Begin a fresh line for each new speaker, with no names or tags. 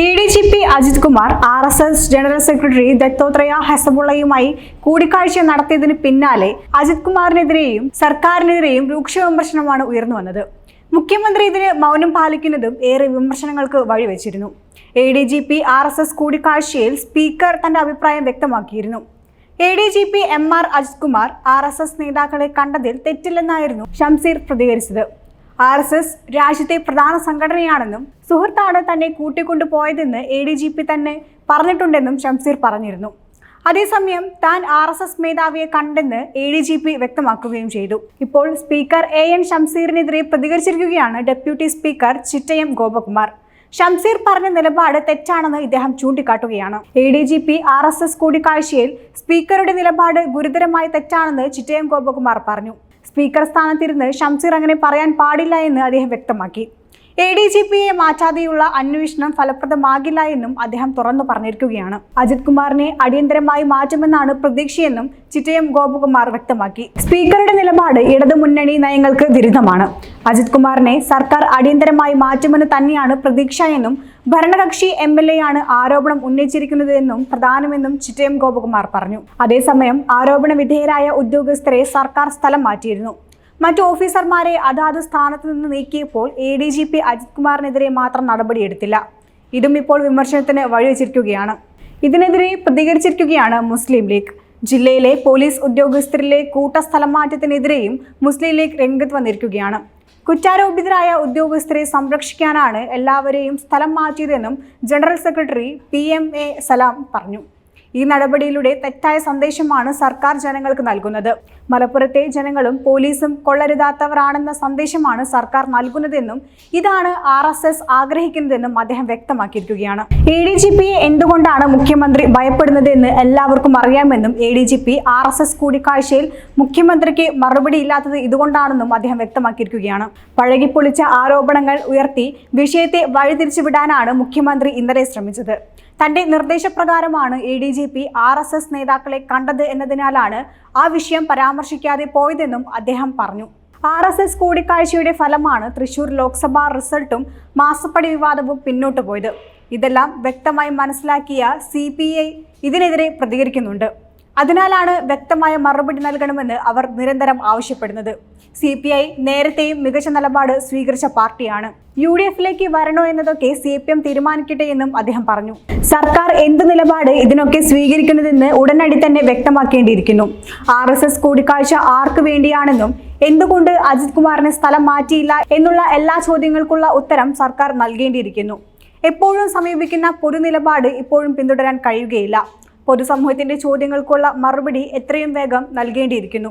A D G P Ajith Kumar R S S general secretary Dattatreya ഹെസബുള്ളയുമായി കൂടിക്കാഴ്ച നടത്തിയതിന് പിന്നാലെ അജിത് കുമാറിനെതിരെയും സർക്കാരിനെതിരെയും രൂക്ഷ വിമർശനമാണ് ഉയർന്നു വന്നത്. മുഖ്യമന്ത്രി ഇതിന് മൗനം പാലിക്കുന്നതും ഏറെ വിമർശനങ്ങൾക്ക് വഴിവെച്ചിരുന്നു. A D G P R S S കൂടിക്കാഴ്ചയിൽ സ്പീക്കർ തന്റെ അഭിപ്രായം വ്യക്തമാക്കിയിരുന്നു. A D G P M R Ajith Kumar R S S നേതാക്കളെ കണ്ടതിൽ തെറ്റില്ലെന്നായിരുന്നു ഷംസീർ പ്രതികരിച്ചത്. ആർ എസ് എസ് രാജ്യത്തെ പ്രധാന സംഘടനയാണെന്നും സുഹൃത്താണ് തന്നെ കൂട്ടിക്കൊണ്ടുപോയതെന്ന് എ ഡി ജി പി തന്നെ പറഞ്ഞിട്ടുണ്ടെന്നും ഷംസീർ പറഞ്ഞിരുന്നു. അതേസമയം താൻ ആർ എസ് എസ് മേധാവിയെ കണ്ടെന്ന് എ ഡി ജി പി വ്യക്തമാക്കുകയും ചെയ്തു. ഇപ്പോൾ സ്പീക്കർ എ എൻ ഷംസീറിനെതിരെ പ്രതികരിച്ചിരിക്കുകയാണ് ഡെപ്യൂട്ടി സ്പീക്കർ ചിറ്റയം ഗോപകുമാർ. ഷംസീർ പറഞ്ഞ നിലപാട് തെറ്റാണെന്ന് ഇദ്ദേഹം ചൂണ്ടിക്കാട്ടുകയാണ്. A D G P R S S കൂടിക്കാഴ്ചയിൽ സ്പീക്കറുടെ നിലപാട് ഗുരുതരമായി തെറ്റാണെന്ന് ചിറ്റയം ഗോപകുമാർ പറഞ്ഞു. സ്പീക്കർ സ്ഥാനത്തിരുന്ന് ഷംസീർ അങ്ങനെ പറയാൻ പാടില്ല എന്ന് അദ്ദേഹം വ്യക്തമാക്കി. എ ഡി ജി പിയെ മാറ്റാതെയുള്ള അന്വേഷണം ഫലപ്രദമാകില്ല എന്നും അദ്ദേഹം തുറന്നു പറഞ്ഞിരിക്കുകയാണ്. അജിത് കുമാറിനെ അടിയന്തരമായി മാറ്റുമെന്നാണ് പ്രതീക്ഷയെന്നും ചിറ്റയം ഗോപകുമാർ വ്യക്തമാക്കി. സ്പീക്കറുടെ നിലപാട് ഇടതുമുന്നണി നയങ്ങൾക്ക് വിരുദ്ധമാണ്. അജിത് കുമാറിനെ സർക്കാർ അടിയന്തരമായി മാറ്റുമെന്ന് തന്നെയാണ് പ്രതീക്ഷ എന്നും ഭരണകക്ഷി എം എൽ എ ആണ് ആരോപണം ഉന്നയിച്ചിരിക്കുന്നതെന്നും പ്രധാനമെന്നും ചിറ്റയം ഗോപകുമാർ പറഞ്ഞു. അതേസമയം ആരോപണ വിധേയരായ ഉദ്യോഗസ്ഥരെ സർക്കാർ സ്ഥലം മാറ്റിയിരുന്നു. മറ്റു ഓഫീസർമാരെ അതാത് സ്ഥാനത്ത് നിന്ന് നീക്കിയപ്പോൾ A D G P Ajith കുമാറിനെതിരെ മാത്രം നടപടിയെടുത്തില്ല. ഇതും ഇപ്പോൾ വിമർശനത്തിന് വഴിവെച്ചിരിക്കുകയാണ്. ഇതിനെതിരെ പ്രതികരിച്ചിരിക്കുകയാണ് മുസ്ലിം ലീഗ്. ജില്ലയിലെ പോലീസ് ഉദ്യോഗസ്ഥരിലെ കൂട്ട സ്ഥലം മാറ്റത്തിനെതിരെയും മുസ്ലിം ലീഗ് രംഗത്ത് വന്നിരിക്കുകയാണ്. കുറ്റാരോപിതരായ ഉദ്യോഗസ്ഥരെ സംരക്ഷിക്കാനാണ് എല്ലാവരെയും സ്ഥലം മാറ്റിയതെന്നും general secretary P M A Salam പറഞ്ഞു ഈ നടപടിയിലൂടെ തെറ്റായ സന്ദേശമാണ് സർക്കാർ ജനങ്ങൾക്ക് നൽകുന്നത്. മലപ്പുറത്തെ ജനങ്ങളും പോലീസും കൊള്ളരുതാത്തവരാണെന്ന സന്ദേശമാണ് സർക്കാർ നൽകുന്നതെന്നും ഇതാണ് ആർ എസ് എസ് ആഗ്രഹിക്കുന്നതെന്നും അദ്ദേഹം വ്യക്തമാക്കിയിരിക്കുകയാണ്. എ ഡി ജി പിയെ എന്തുകൊണ്ടാണ് മുഖ്യമന്ത്രി ഭയപ്പെടുന്നതെന്ന് എല്ലാവർക്കും അറിയാമെന്നും A D G P R S S കൂടിക്കാഴ്ചയിൽ മുഖ്യമന്ത്രിക്ക് മറുപടി ഇല്ലാത്തത് ഇതുകൊണ്ടാണെന്നും അദ്ദേഹം വ്യക്തമാക്കിയിരിക്കുകയാണ്. പഴകിപ്പൊളിച്ച ആരോപണങ്ങൾ ഉയർത്തി വിഷയത്തെ വഴിതിരിച്ചുവിടാനാണ് മുഖ്യമന്ത്രി ഇന്നലെ ശ്രമിച്ചത്. തന്റെ നിർദ്ദേശപ്രകാരമാണ് A D G P R S S നേതാക്കളെ കണ്ടത് എന്നതിനാലാണ് ആ വിഷയം പരാമർശിക്കാതെ പോയതെന്നും അദ്ദേഹം പറഞ്ഞു. ആർ എസ് എസ് കൂടിക്കാഴ്ചയുടെ ഫലമാണ് തൃശൂർ ലോക്സഭാ റിസൾട്ടും മാസപ്പടി വിവാദവും പിന്നോട്ട് പോയത്. ഇതെല്ലാം വ്യക്തമായി മനസ്സിലാക്കിയ സി ഇതിനെതിരെ പ്രതികരിക്കുന്നുണ്ട്. അതിനാലാണ് വ്യക്തമായ മറുപടി നൽകണമെന്ന് അവർ നിരന്തരം ആവശ്യപ്പെടുന്നത്. സി പി ഐ നേരത്തെയും മികച്ച നിലപാട് സ്വീകരിച്ച പാർട്ടിയാണ്. യു ഡി എഫിലേക്ക് വരണോ എന്നതൊക്കെ സി പി എം തീരുമാനിക്കട്ടെ എന്നും അദ്ദേഹം പറഞ്ഞു. സർക്കാർ എന്ത് നിലപാട് ഇതിനൊക്കെ സ്വീകരിക്കുന്നതെന്ന് ഉടനടി തന്നെ വ്യക്തമാക്കേണ്ടിയിരിക്കുന്നു. ആർ എസ് എസ് കൂടിക്കാഴ്ച ആർക്ക് വേണ്ടിയാണെന്നും എന്തുകൊണ്ട് അജിത് കുമാറിനെ സ്ഥലം മാറ്റിയില്ല എന്നുള്ള എല്ലാ ചോദ്യങ്ങൾക്കുള്ള ഉത്തരം സർക്കാർ നൽകേണ്ടിയിരിക്കുന്നു. എപ്പോഴും സമീപിക്കുന്ന പൊതുനിലപാട് ഇപ്പോഴും പിന്തുടരാൻ കഴിയുകയില്ല. പൊതുസമൂഹത്തിന്റെ ചോദ്യങ്ങൾക്കുള്ള മറുപടി എത്രയും വേഗം നൽകേണ്ടിയിരിക്കുന്നു.